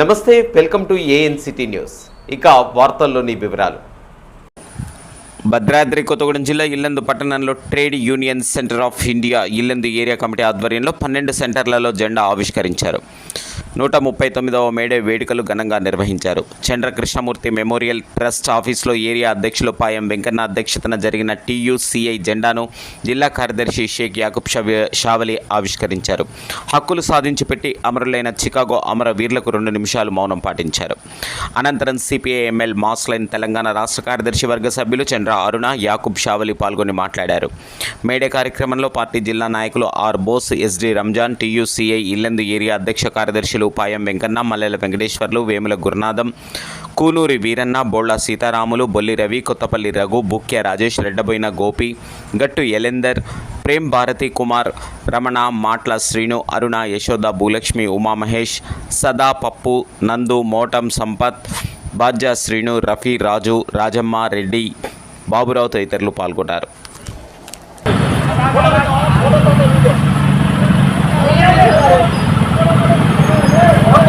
నమస్తే welcome to ANCT news. ఇక వార్తల్లోని వివరాలు. భద్రాద్రి కొత్తగూడెం జిల్లా ఇల్లందు పట్టణంలో trade union centre of India Yellandu area committee ఆధ్వర్యంలో పన్నెండు సెంటర్లలో జెండా ఆవిష్కరించారు. నూట ముప్పై తొమ్మిదవ మేడే వేడుకలు ఘనంగా నిర్వహించారు. చంద్ర కృష్ణమూర్తి మెమోరియల్ ట్రస్ట్ ఆఫీసులో ఏరియా అధ్యక్షులు పాయం వెంకన్న అధ్యక్షతన జరిగిన టీయూసీఐ జెండాను జిల్లా కార్యదర్శి షేక్ యాకుబ్ షావలి ఆవిష్కరించారు. హక్కులు సాధించి పెట్టి అమరులైన చికాగో అమరవీరులకు రెండు నిమిషాలు మౌనం పాటించారు. అనంతరం సిపిఐ ఎంఎల్ మాస్లైన్ తెలంగాణ రాష్ట్ర కార్యదర్శి వర్గ సభ్యులు చంద్ర అరుణ యాకుబ్ షావలి పాల్గొని మాట్లాడారు. మేడే కార్యక్రమంలో పార్టీ జిల్లా నాయకులు R Bose S D Ramzan TUCI Yellandu area అధ్యక్ష కార్యదర్శి కార్యదర్శులు పాయం వెంకన్న మల్లెల వెంకటేశ్వర్లు వేముల గురునాథం కూనూరి వీరన్న బోళ్ళ సీతారాములు బొల్లి రవి కొత్తపల్లి రఘు బుక్య రాజేష్ రెడ్డబోయిన గోపి గట్టు ఎలెందర్ ప్రేమ్ భారతి కుమార్ రమణ మాట్ల శ్రీను అరుణ యశోద భూలక్ష్మి ఉమామహేష్ సదా పప్పు నందు మోటం సంపత్ బాధ్య శ్రీను రఫీ రాజు రాజమ్మ రెడ్డి బాబురావు తదితరులు పాల్గొన్నారు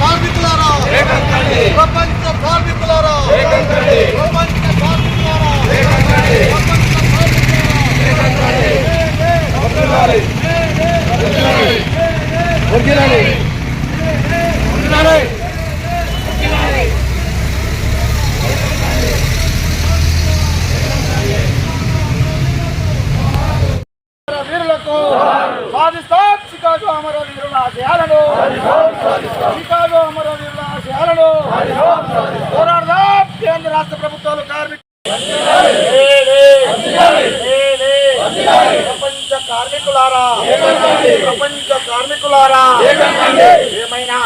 కార్మికులారా ప్రపంచ కార్మికులారా ప్రపంచ కార్మికులారా ప్రపంచ వీరులకు సాధిస్తాం చికాగో అమర వీరుల ఆశయాలను చికాగో అమర వీరుల ఆశయాలను పోరాడదాం కేంద్ర రాష్ట్ర ప్రభుత్వాలు కార్మిక ప్రపంచ కార్మికులారా. ప్రపంచ కార్మికులారా. ఏమైనా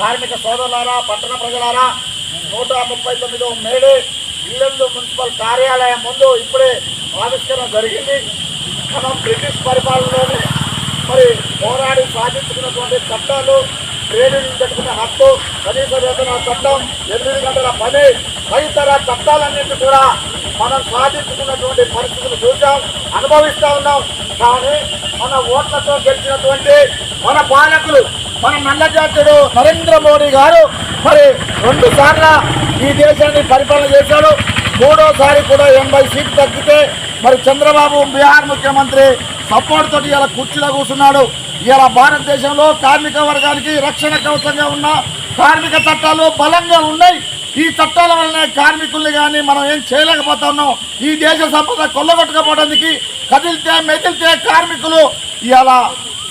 కార్మిక సోదరులారా పట్టణ ప్రజలారా నూట ముప్పై తొమ్మిదో మేడే ఇల్లందు మున్సిపల్ కార్యాలయం ముందు ఇప్పుడే ఆవిష్కరణ జరిగింది. మనం బ్రిటిష్ పరిపాలనలోనే మరి పోరాడి సాధించుకున్నటువంటి చట్టాలు ట్రేడ్ పెట్టుకున్న హక్కు కనీస వేతన చట్టం ఎనిమిది గంటల పని తదితర చట్టాలన్నింటి కూడా మనం సాధించుకున్నటువంటి పరిస్థితులు చూసాం అనుభవిస్తూ ఉన్నాం. కానీ మన ఓట్లతో గెలిచినటువంటి మన పాలకులు మన నల్లజాతుడు నరేంద్ర మోడీ గారు మరి రెండు సార్లు ఈ దేశాన్ని పరిపాలన చేశాడు. మూడోసారి కూడా ఎనభై సీట్లు తగ్గితే మరి చంద్రబాబు బీహార్ ముఖ్యమంత్రి సపోర్ట్ తోటి ఇలా కుర్చీలో కూర్చున్నాడు. ఇలా భారతదేశంలో కార్మిక వర్గానికి రక్షణ కవచంగా ఉన్న కార్మిక చట్టాలు బలంగా ఉన్నాయి. ఈ చట్టాల వల్లనే కార్మికుల్ని కానీ మనం ఏం చేయలేకపోతా ఉన్నాం ఈ దేశ సంపద కొల్లగొట్టకపోవడానికి కదిలితే మెదిలితే కార్మికులు ఇలా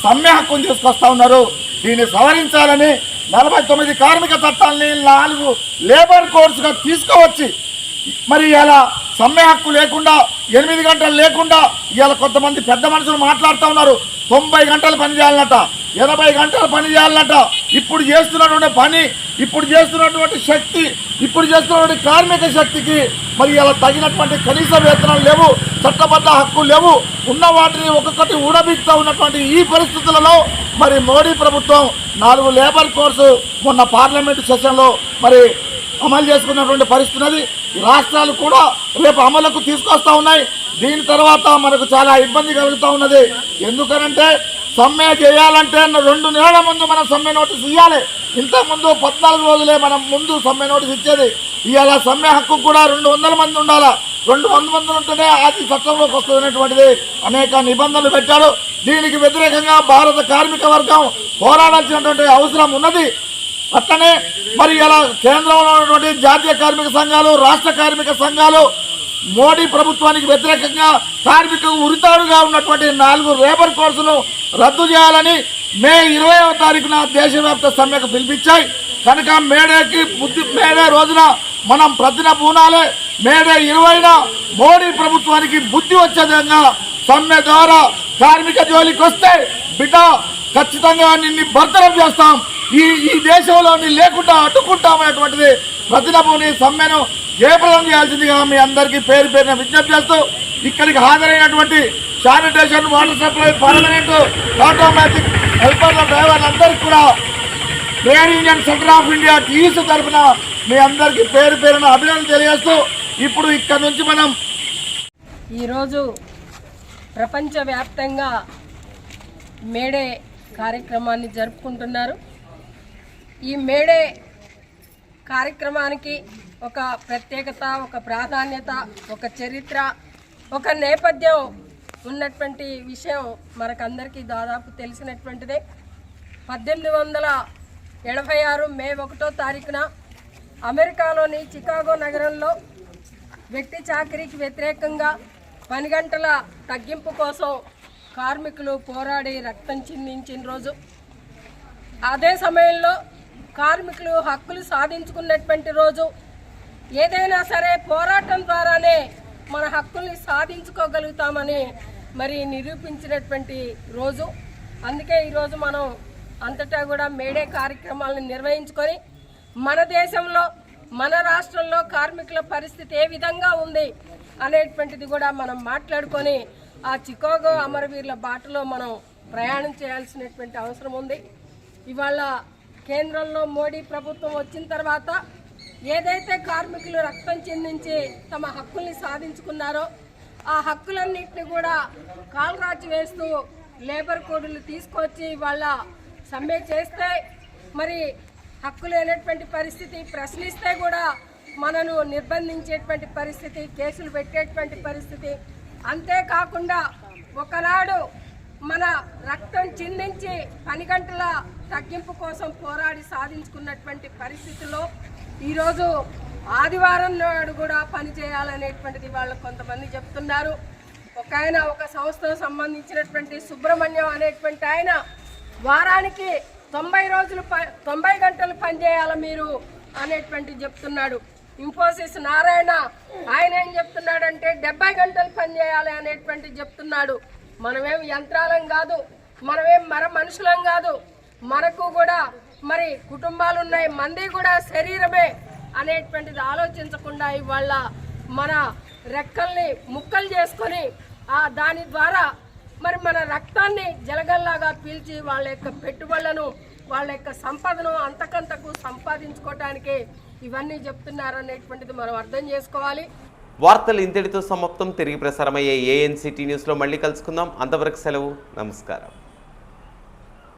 సమ్మె హక్కును తీసుకొస్తా ఉన్నారు. దీన్ని సవరించాలని నలభై తొమ్మిది కార్మిక చట్టాలని నాలుగు లేబర్ కోడ్స్గా తీసుకువచ్చి మరి ఇలా సమ్మె హక్కు లేకుండా ఎనిమిది గంటలు లేకుండా ఇలా కొంతమంది పెద్ద మనుషులు మాట్లాడుతూ ఉన్నారు. తొంభై గంటలు పని చేయాలన్నట ఎనభై గంటలు పని చేయాలన్నట. ఇప్పుడు చేస్తున్నటువంటి పని ఇప్పుడు చేస్తున్నటువంటి శక్తి ఇప్పుడు చేస్తున్నటువంటి కార్మిక శక్తికి మరి ఇలా తగినటువంటి కనీస వేతనాలు లేవు చట్టబద్ధ హక్కులు లేవు. ఉన్న వాటిని ఒక్కొక్కటి ఊడబిక్తా ఉన్నటువంటి ఈ పరిస్థితులలో మరి మోడీ ప్రభుత్వం నాలుగు లేబర్ కోర్సు మొన్న పార్లమెంటు సెషన్లో మరి అమలు చేసుకున్నటువంటి పరిస్థితి ఉన్నది. రాష్ట్రాలు కూడా రేపు అమలుకు తీసుకొస్తా ఉన్నాయి. దీని తర్వాత మనకు చాలా ఇబ్బంది కలుగుతూ ఉన్నది. ఎందుకనంటే సమ్మె చేయాలంటే రెండు నెలల ముందు మనం సమ్మె నోటీస్ ఇవ్వాలి ఇంతకుముందు ముందు పద్నాలుగు రోజులే మనం ముందు సమ్మె నోటీస్ ఇచ్చేది. ఇవాళ సమ్మె హక్కు కూడా రెండు వందల మంది ఉండాలా? రెండు వందల మంది ఉంటేనే అది చట్టంలోకి వస్తుంది అనేక నిబంధనలు పెట్టాడు దీనికి వ్యతిరేకంగా భారత కార్మిక వర్గం పోరాడాల్సినటువంటి అవసరం ఉన్నది. అట్లనే మరి ఇలా కేంద్రంలో ఉన్నటువంటి జాతీయ కార్మిక సంఘాలు రాష్ట్ర కార్మిక సంఘాలు మోడీ ప్రభుత్వానికి వ్యతిరేకంగా కార్మిక ఉరితాడుగా ఉన్నటువంటి నాలుగు లేబర్ కోర్సులు రద్దు చేయాలని మే ఇరవైవ తారీఖున దేశవ్యాప్త సమ్మెకు పిలిపించాయి. కనుక మేడేకి బుద్ధి మేడే రోజున మనం ప్రతిన పూనాలే మేడే ఇరవైన మోడీ ప్రభుత్వానికి బుద్ధి వచ్చే విధంగా సమ్మె ద్వారా కార్మిక జోలికి వస్తే బిడ్డ ఖచ్చితంగా నిన్ను భర్తరం చేస్తాం. ఈ ఈ దేశంలో లేకుండా అడ్డుకుంటామనేటువంటిది ప్రతినభూని సమ్మెను జయప్రదం చేయాల్సిందిగా మీ అందరికీ పేరు పేరున విజ్ఞప్తి చేస్తూ ఇక్కడికి హాజరైనటువంటి sanitation water supply permanent automatic హెల్పర్ల డ్రైవర్లందరికీ కూడా trade union centre of India TC తరఫున మీ అందరికీ పేరు పేరున అభినందన తెలియజేస్తూ ఇప్పుడు ఇక్కడ నుంచి మనం ఈరోజు ప్రపంచవ్యాప్తంగా మేడే కార్యక్రమాన్ని జరుపుకుంటున్నారు. ఈ మేడే కార్యక్రమానికి ఒక ప్రత్యేకత ఒక ప్రాధాన్యత ఒక చరిత్ర ఒక నేపథ్యం ఉన్నటువంటి విషయం మనకందరికీ దాదాపు తెలిసినటువంటిదే. పద్దెనిమిది వందల ఎనభై ఆరు మే ఒకటో తారీఖున అమెరికాలోని చికాగో నగరంలో వ్యక్తి చాకరీకి వ్యతిరేకంగా పని గంటల తగ్గింపు కోసం కార్మికులు పోరాడి రక్తం చిందించిన రోజు. అదే సమయంలో కార్మికులు హక్కులు సాధించుకున్నటువంటి రోజు. ఏదైనా సరే పోరాటం ద్వారానే మన హక్కుల్ని సాధించుకోగలుగుతామని మరి నిరూపించినటువంటి రోజు. అందుకే ఈరోజు మనం అంతటా కూడా మేడే కార్యక్రమాలను నిర్వహించుకొని మన దేశంలో మన రాష్ట్రంలో కార్మికుల పరిస్థితి ఏ విధంగా ఉంది అనేటువంటిది కూడా మనం మాట్లాడుకొని ఆ చికాగో అమరవీరుల బాటలో మనం ప్రయాణం చేయాల్సినటువంటి అవసరం ఉంది. ఇవాళ కేంద్రంలో మోడీ ప్రభుత్వం వచ్చిన తర్వాత ఏదైతే కార్మికులు రక్తం చెందించి తమ హక్కుల్ని సాధించుకున్నారో ఆ హక్కులన్నింటినీ కూడా కాలరాచి వేస్తూ లేబర్ కోడ్లు తీసుకొచ్చి ఇవాళ సమ్మె చేస్తే మరి హక్కు లేనటువంటి పరిస్థితి ప్రశ్నిస్తే కూడా మనను నిర్బంధించేటువంటి పరిస్థితి కేసులు పెట్టేటువంటి పరిస్థితి అంతేకాకుండా ఒకనాడు మన రక్తం చిందించి పని గంటల తగ్గింపు కోసం పోరాడి సాధించుకున్నటువంటి పరిస్థితుల్లో ఈరోజు ఆదివారం నాడు కూడా పని చేయాలనేటువంటిది వాళ్ళు కొంతమంది చెప్తున్నారు. ఒక ఆయన ఒక సంస్థకు సంబంధించినటువంటి సుబ్రహ్మణ్యం అనేటువంటి ఆయన వారానికి తొంభై రోజులు ప- తొంభై గంటలు పనిచేయాలి మీరు అనేటువంటి చెప్తున్నాడు. ఇన్ఫోసిస్ నారాయణ ఆయన ఏం చెప్తున్నాడంటే డెబ్బై గంటలు పనిచేయాలి అనేటువంటి చెప్తున్నాడు. మనమేం యంత్రాలం కాదు మనమేం మర మనుషులం కాదు మనకు కూడా మరి కుటుంబాలు ఉన్నాయి మంది కూడా శరీరమే అనేటువంటిది ఆలోచించకుండా ఇవాళ మన రెక్కల్ని ముక్కలు చేసుకొని ఆ దాని ద్వారా మరి మన రక్తాన్ని జలగల్లాగా పీల్చి వాళ్ళ యొక్క పెట్టుబడులను వాళ్ళ యొక్క సంపదను అంతకంతకు సంపాదించుకోవటానికి ఇవన్నీ చెప్తున్నారు అనేటువంటిది మనం అర్థం చేసుకోవాలి. వార్తలు ఇంతటితో సమాప్తం. తిరిగి ప్రసారమయ్యే ఏఎన్సిటీ న్యూస్లో మళ్ళీ కలుసుకుందాం. అంతవరకు సెలవు. నమస్కారం.